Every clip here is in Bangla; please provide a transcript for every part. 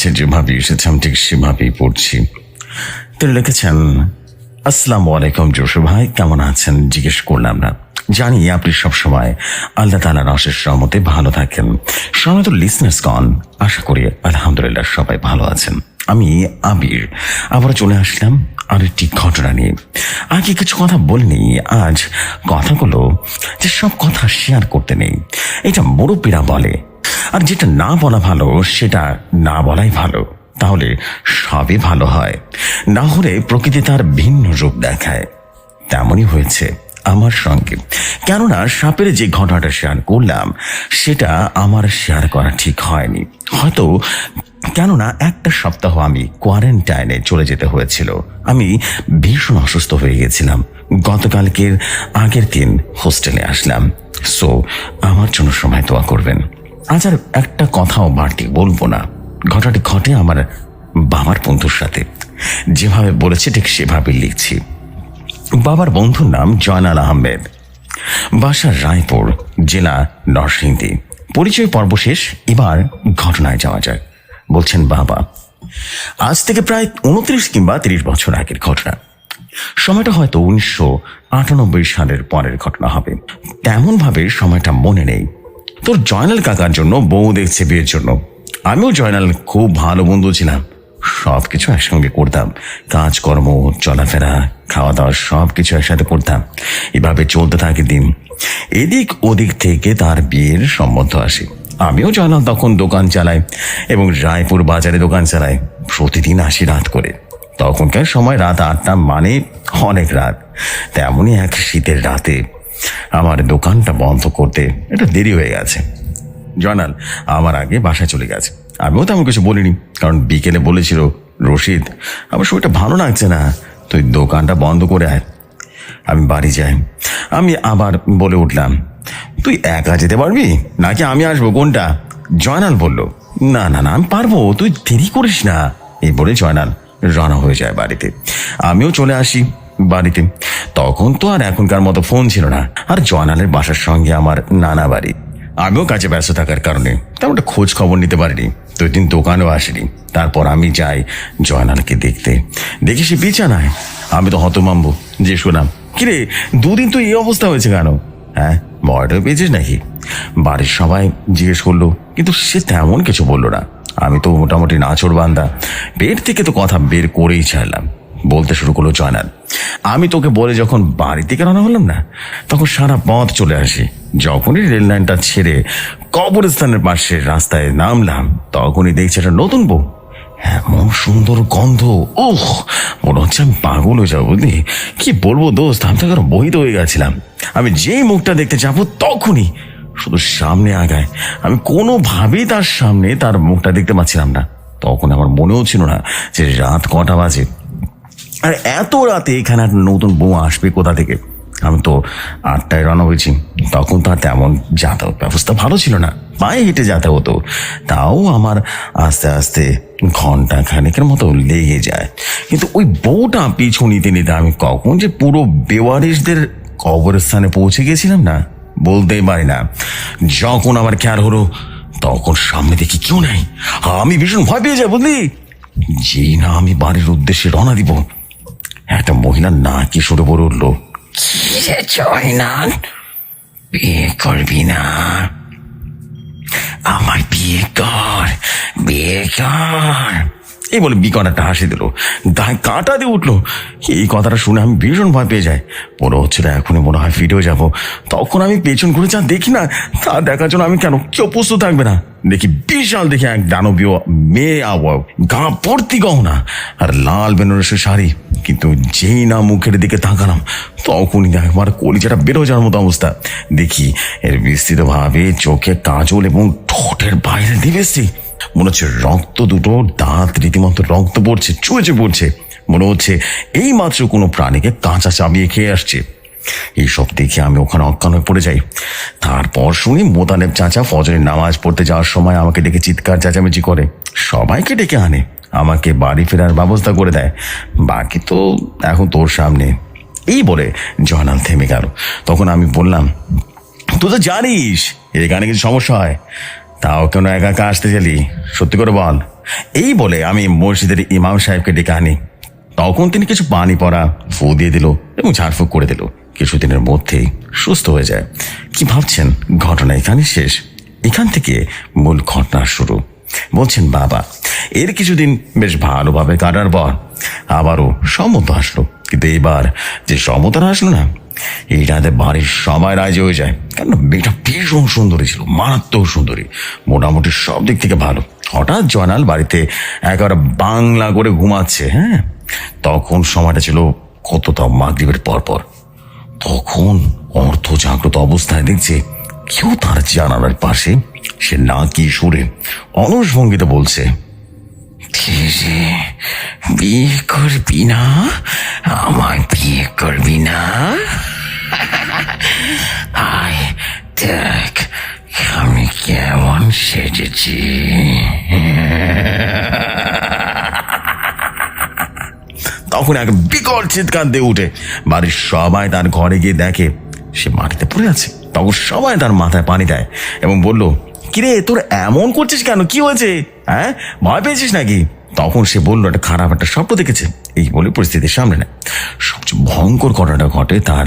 কাছে যেভাবে এসেছে, আমি ঠিক সেভাবেই পড়ছি। তিনি লিখেছেন, আসসালাম আলাইকুম জোশু ভাই, কেমন আছেন? জিজ্ঞেস করলাম না। জানি আপনি সবসময় আল্লাহ তালার অশেষ রহমতে ভালো থাকেন। সময় তো লিসনার্স গন আশা করি আলহামদুলিল্লাহ সবাই ভালো আছেন। আমি আবির। আবার চলে আসলাম আর একটি ঘটনা নিয়ে। আগে কিছু কথা বলিনি, আজ কথাগুলো যে সব কথা শেয়ার করতে নেই। এটা মুরব্বীরা বলে আর যেটা না বলা ভালো, সেটা না বলাই ভালো, তাহলে সবই ভালো হয়। না হলে প্রকৃতি তার ভিন্ন রূপ দেখায়। তেমনই হয়েছে আমার সঙ্গে। কেননা সাপের যে ঘটনাটা শেয়ার করলাম, সেটা আমার শেয়ার করা ঠিক হয়নি। হয়তো কেননা একটা সপ্তাহ আমি কোয়ারেন্টাইনে চলে যেতে হয়েছিল। আমি ভীষণ অসুস্থ হয়ে গেছিলাম। গতকালকের আগের দিন হোস্টেলে আসলাম। সো, আমার জন্য সময় দোয়া করবেন। আজ আর একটা কথাও বাড়তি বলব না। ঘটনাটি ঘটে আমার বাবার বন্ধুর সাথে। যেভাবে বলেছে, ঠিক সেভাবে লিখছি। বাবার বন্ধুর নাম জয়নাল আহমেদ। বাসা রায়পুর, জেলা নরসিংদী। পরিচয় পর্ব শেষ, এবার ঘটনায় যাওয়া যায় বলছেন বাবা। আজ থেকে প্রায় উনত্রিশ কিংবা তিরিশ বছর আগের ঘটনা। সময়টা হয়তো উনিশশো আটানব্বই সালের পরের ঘটনা হবে। তেমন ভাবে সময়টা মনে নেই। তোর জয়নাল কাকার জন্য, বউ দেখছে বিয়ের জন্য। আমিও জয়নাল খুব ভালো বন্ধু ছিলাম। সব কিছু একসঙ্গে করতাম। কাজকর্ম, চলাফেরা খাওয়া দাওয়া সব কিছু একসাথে করতাম। এভাবে চলতে থাকে দিন। এদিক ওদিক থেকে তার বিয়ের সম্বন্ধ আসে। আমিও জয়নাল তখন দোকান চালাই এবং রায়পুর বাজারে দোকান চালাই প্রতিদিন আসি রাত করে। তখনকার সময় রাত আটটা মানে অনেক রাত। তেমনই এক শীতের রাতে আমার দোকানটা বন্ধ করতে এটা দেরি হয়ে গেছে। জয়নাল, আমার আগে বাসায় চলে গেছে। আমিও তেমন কিছু বলিনি, কারণ বিকেলে বলেছিল, রশিদ, আমার শরীরটা ভালো লাগছে না, তুই দোকানটা বন্ধ করে আয়। আমি বাড়ি যাই। আমি আবার বলে উঠলাম, তুই একা যেতে পারবি? নাকি আমি আসব? কোনটা? জয়নাল বলল, না না না, আমি পারব, তুই দেরি করিস না। এই বলে জয়নাল রওনা হয়ে যায় বাড়িতে। আমিও চলে আসি। বাড়িতে। তখন তো আর এখনকার মতো ফোন ছিল না। আর জয়নালের বাসার সঙ্গে আমার নানা বাড়ি। আমিও কাজে ব্যস্ত থাকার কারণে তেমন একটা খোঁজ খবর নিতে পারিনি। দুই দিন দোকানেও আসেনি। তারপর আমি যাই জয়নালকে দেখতে। দেখি সে বিছানায়। আমি তো হতমাম্ব যে শোনাম কিরে, দুদিন তো এই অবস্থা হয়েছে কেন? হ্যাঁ মর্ডার পেয়েছিস নাকি? বাড়ির সবাই জিজ্ঞেস করল, কিন্তু সে তেমন কিছু বলল না। আমি তো মোটামুটি নাচর বান্দা। পেট থেকে তো কথা বের করেই ছাড়লাম। বলতে শুরু করল জয়নাল। আমি তোকে বলে যখন বাড়ি থেকে রান্না হলাম না, তখন সারা পথ চলে আসি। যখনই রেল লাইনটা ছেড়ে কবরস্থানের পাশে রাস্তায় নামলাম, তখনই দেখছি একটা নতুন বউ। এমন সুন্দর গন্ধ। ওহ মনে হচ্ছে আমি পাগল হয়ে যাব বুঝলি? কি বলব দোস্ত, আমি তো এখন বহিত হয়ে গেছিলাম। আমি যেই মুখটা দেখতে যাব তখনই শুধু সামনে আগায়। আমি কোনোভাবেই তার সামনে তার মুখটা দেখতে পাচ্ছিলাম না। তখন আমার মনেও ছিল না যে রাত কটা বাজে। আর এত রাতে এখানে একটা নতুন বউ আসবে কোথা থেকে? আমি তো আটটায় রান্না হয়েছি। তখন তো আর তেমন যাতায়াত ব্যবস্থা ভালো ছিল না। পায়ে হেঁটে যেতে হতো। তাও আমার আস্তে আস্তে ঘণ্টা খানেকের মতো লেগে যায়। কিন্তু ওই বউটা পিছু নিতে নিতে আমি কখন যে পুরো বেওয়ারিশদের কবরস্থানে পৌঁছে গেছিলাম না, বলতেই পারি না। যখন আমার খেয়াল হলো, তখন সামনে দেখি কেউ নাই। আমি ভীষণ ভয় পেয়ে যাই, বুঝলি? যেই না আমি বাড়ির উদ্দেশ্যে রওনা দিব। একটা মহিলা না কি শুরু করে উঠল বিয়ে করবি না। আমার বিয়ে কর বিয়ে কর। এই বলে বিকট হাসি দিল। গায়ে কাঁটা দিয়ে উঠল। এই কথাটা শুনে আমি ভীষণ ভয় পেয়ে যাই। মনে হচ্ছিল এখনই মনে হয় ফিরেও যাব। তখন আমি পেছন ঘুরে যা দেখি না, তা দেখার জন্য আমি কেন কেউ প্রস্তুত থাকবে না। দেখি বিশাল দেখি এক দানবীয় মেয়ে আবহাওয়া গা ভর্তি গহনা আর লাল বেনারসি শাড়ি। কিন্তু যেই না মুখের দিকে তাকালাম, তখনই একবার কলিজাটা বেরো যাওয়ার মতো অবস্থা। দেখি এর বিস্তৃতভাবে চোখে কাজল এবং ঠোঁটের বাইরে দিবেছি মনে হচ্ছে রক্ত দুটো, দাঁত রীতিমতো রক্ত পড়ছে চুয়ে চুয়ে পড়ছে। মনে হচ্ছে এই মাত্র কোনো প্রাণীকে কাঁচা চাবিয়ে খেয়ে আসছে। এইসব দেখে আমি ওখানে অজ্ঞান হয়ে পড়ে যাই। তারপর শুনি মোতালেব চাচা ফজরের নামাজ পড়তে যাওয়ার সময় আমাকে ডেকে চিৎকার চেঁচামেচি করে। সবাইকে ডেকে আনে, আমাকে বাড়ি ফেরার ব্যবস্থা করে দেয়। বাকি তো এখন তোর সামনে। এই বলে জয়নাল থেমে গেল। তখন আমি বললাম তুই তো জানিস, এখানে কিছু সমস্যা হয়। তাও কেন একা একা আসতে গেলি সত্যি করে বল। এই বলে আমি মসজিদের ইমাম সাহেবকে ডেকে আনি। তখন তিনি কিছু পানি পড়া, ফু দিয়ে দিল এবং ঝাড়ফুঁক করে দিল। কিছুদিনের মধ্যেই সুস্থ হয়ে যায়। কি ভাবছেন? ঘটনা এখানে শেষ। এখান থেকে মূল ঘটনা শুরু। বলছেন, বাবা, এর কিছুদিন বেশ ভালোভাবে কাটার পর আবারও সম্মত আসলো। কিন্তু এবার যে সমতারা আসলো না এইটাতে বাড়ির সবাই রাজি হয়ে যায়। কারণ মেয়েটা ভীষণ সুন্দরী ছিল মারাত্মক সুন্দরী মোটামুটি সব দিক থেকে ভালো। হঠাৎ জয়নাল বাড়িতে একেবারে বাংলা করে ঘুমাচ্ছে হ্যাঁ? তখন সময়টা ছিল কতটা মাগরীবের পরপর। তখন অর্থ জাগ্রত অবস্থায় দেখছে কেউ তার জানালার পাশে সে না কি সুরে অলস ভঙ্গিতে বলছে "কিরে, বিয়ে করবি না? আমায় বিয়ে করবি না? আয় দেখ আমি কেমন সেজেছি তখন এক বিকট চিৎকার দিয়ে উঠে বাড়ির সবাই তার ঘরে গিয়ে দেখে, সে মাটিতে পড়ে আছে। তখন সবাই তার মাথায় পানি দেয় এবং বলল, কিরে, তোর এমন করছিস কেন? কি হয়েছে? হ্যাঁ? ভয় পেয়েছিস নাকি? তখন সে বলল, একটা খারাপ একটা স্বপ্ন দেখেছে। এই বলে পরিস্থিতির সামনে নেয়। সবচেয়ে ভয়ঙ্কর ঘটনাটা ঘটে তার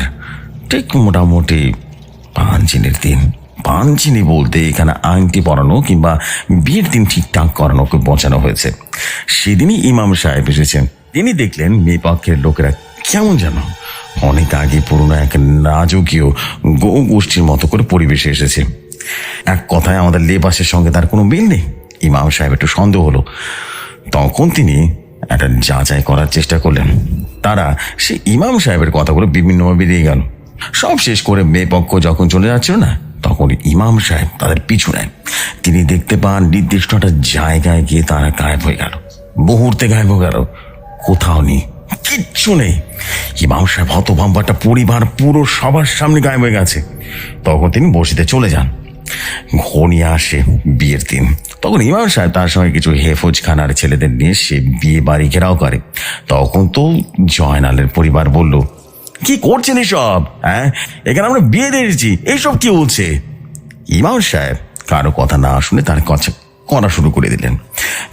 ঠিক মোটামুটি পাঁচদিনের দিন। পাঞ্চিনি বলতে এখানে আংটি পরানো কিংবা বিয়ের দিন ঠিকঠাক করানোকে বোঝানো হয়েছে। সেদিনই ইমাম সাহেব এসেছেন। তিনি দেখলেন মেয়ে পক্ষের লোকেরা কেমন যেন। অনেক আগে পুরনো এক রাজকীয় গো গোষ্ঠীর মতো করে পরিবেশে এসেছে। এক কথায় আমাদের লেবাসের সঙ্গে তার কোনো মিল নেই। ইমাম সাহেব একটু সন্দেহ হলো। তখন তিনি একটা যাচাই করার চেষ্টা করলেন। তারা সে ইমাম সাহেবের কথাগুলো বিভিন্নভাবে বেরিয়ে গেল। সব শেষ করে মেয়ে পক্ষ যখন চলে যাচ্ছিল না, তখন ইমাম সাহেব তাদের পিছু নেন। তিনি দেখতে পান নির্দিষ্ট একটা জায়গায় গিয়ে তারা গায়েব হয়ে গেল। মুহূর্তে গায়েব হয়ে গেল। কোথাও নেই, কিচ্ছু নেই। ইমাম সাহেব হতভাম্বাটা পরিবার পুরো সবার সামনে গায়েব হয়ে গেছে। তখন তিনি বসিতে চলে যান। ঘনিয়ে আসে বিয়ের দিন। তখন ইমাম সাহেব তার সঙ্গে কিছু হেফোজ খানার ছেলেদের নিয়ে সে বিয়ে বাড়ি ঘেরাও করে। তখন তো জয়নালের পরিবার বলল কি করছেন এসব? হ্যাঁ? এখানে আমরা বিয়ে দিয়েছি। এইসব কি বলছে? ইমাম সাহেব কারও কথা না শুনে তার কাছে করা শুরু করে দিলেন।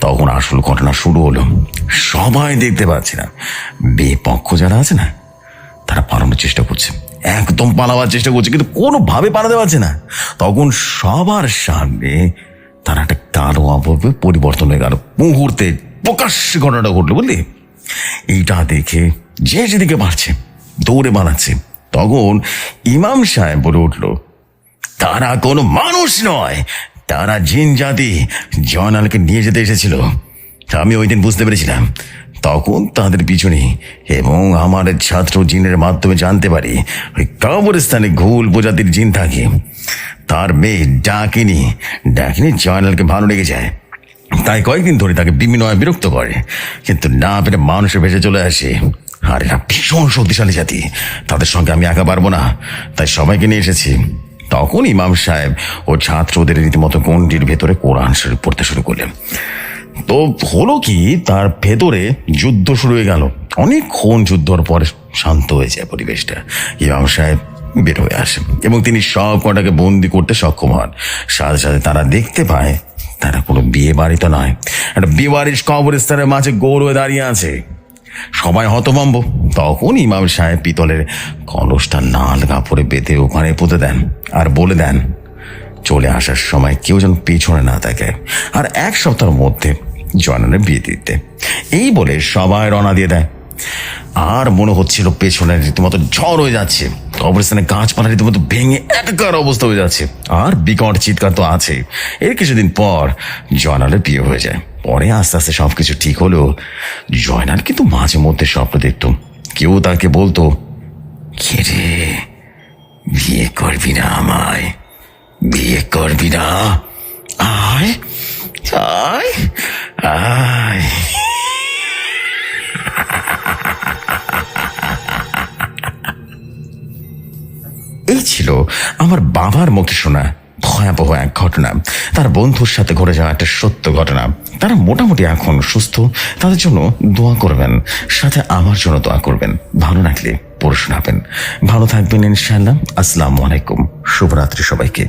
তখন আসল ঘটনা শুরু হলো। সবাই দেখতে পাচ্ছে না। বেপক্ষ যারা আছে না, তারা পালানোর চেষ্টা করছে। একদম পালাবার চেষ্টা করছে, কিন্তু কোনোভাবে পালাতে পারছে না। তখন সবার সামনে তারা একটা কালো অভাবে পরিবর্তন হয়ে গেল। মুহূর্তে প্রকাশ্যে ঘটনাটা ঘটলো, বুঝলি? এইটা দেখে যে যেদিকে পারছে দৌড়ে বানাচ্ছে। তখন ইমাম সাহেব বলে উঠল, তারা কোনো মানুষ নয়। তারা জিন জাতি। জয়নালকে নিয়ে যেতে এসেছিল। আমি ওই দিন বুঝতে পেরেছিলাম। তখন তাদের পিছনে এবং আমার ছাত্র জিনের মাধ্যমে জানতে পারি, ওই কবরস্থানে ঘুল প্রজাতির জিন থাকে। তার মেয়ে ডাকিনি ডাকিনি জয়নালকে ভালো লেগে যায়। তাই কয়েকদিন ধরে তাকে বিভিন্নভাবে বিরক্ত করে। কিন্তু না পেরে মানুষের ভেসে চলে আসে। আর এরা ভীষণ শক্তিশালী জাতি। তাদের সঙ্গে আমি একা পারব না। তাই সবাইকে নিয়ে এসেছি। তখন ইমাম সাহেব ও ছাত্রদের রীতিমতো গন্ডির ভেতরে কোরআন শরীফ পড়তে শুরু করলেন। তো হলো কি, তার ভেতরে যুদ্ধ শুরু হয়ে গেল। অনেকক্ষণ যুদ্ধর পরে শান্ত হয়ে যায় পরিবেশটা। ইমাম সাহেব বের হয়ে আসেন এবং তিনি সব কটাকে বন্দি করতে সক্ষম হন। সাথে সাথে তারা দেখতে পায়, তারা কোনো বিয়ে বাড়ি তো নয়। একটা বিয়ে বাড়ির কবরস্থানের মাঝে গৌর হয়ে দাঁড়িয়ে আছে। সবাই হতভম্ব। তখন ইমাম সাহেব পিতলের কলসটা নাল কাপড়ে বেঁধে ওখানে পুঁতে দেন আর বলে দেন, চলে আসার সময় কেউ যেন পেছনে না থাকে আর এক সপ্তাহের মধ্যে জয়নানের বিয়ে দিতে। এই বলে সবাই রওনা দিয়ে দেয়। আর মনে হচ্ছিল পেছনে রীতিমতো ঝড় হয়ে যাচ্ছে। কবরস্থানে গাছপালা রীতিমতো ভেঙে একাকার অবস্থা হয়ে যাচ্ছে। আর বিকট চিৎকার তো আছে এর কিছুদিন পর জয়নালের বিয়ে হয়ে যায়। পরে আস্তে আস্তে সবকিছু ঠিক হলেও জয়নাল কিন্তু মাঝে মধ্যে স্বপ্ন দেখত। কেউ তাকে বলতো, কে রে? বিয়ে করবি না আমায়। বিয়ে করবি না। আয় আয় আয়। এই ছিল আমার বাবার মুখে শোনা ভয়াবহ এক ঘটনা। তার বন্ধুর সাথে ঘটে যাওয়া একটা সত্য ঘটনা। তারা মোটামুটি এখন সুস্থ। তাদের জন্য দোয়া করবেন। সাথে আমার জন্য দোয়া করবেন। ভালো লাগলে পড়ে শোনাবেন। ভালো থাকবেন ইনশাআল্লাহ। আসসালামু আলাইকুম। শুভরাত্রি সবাইকে।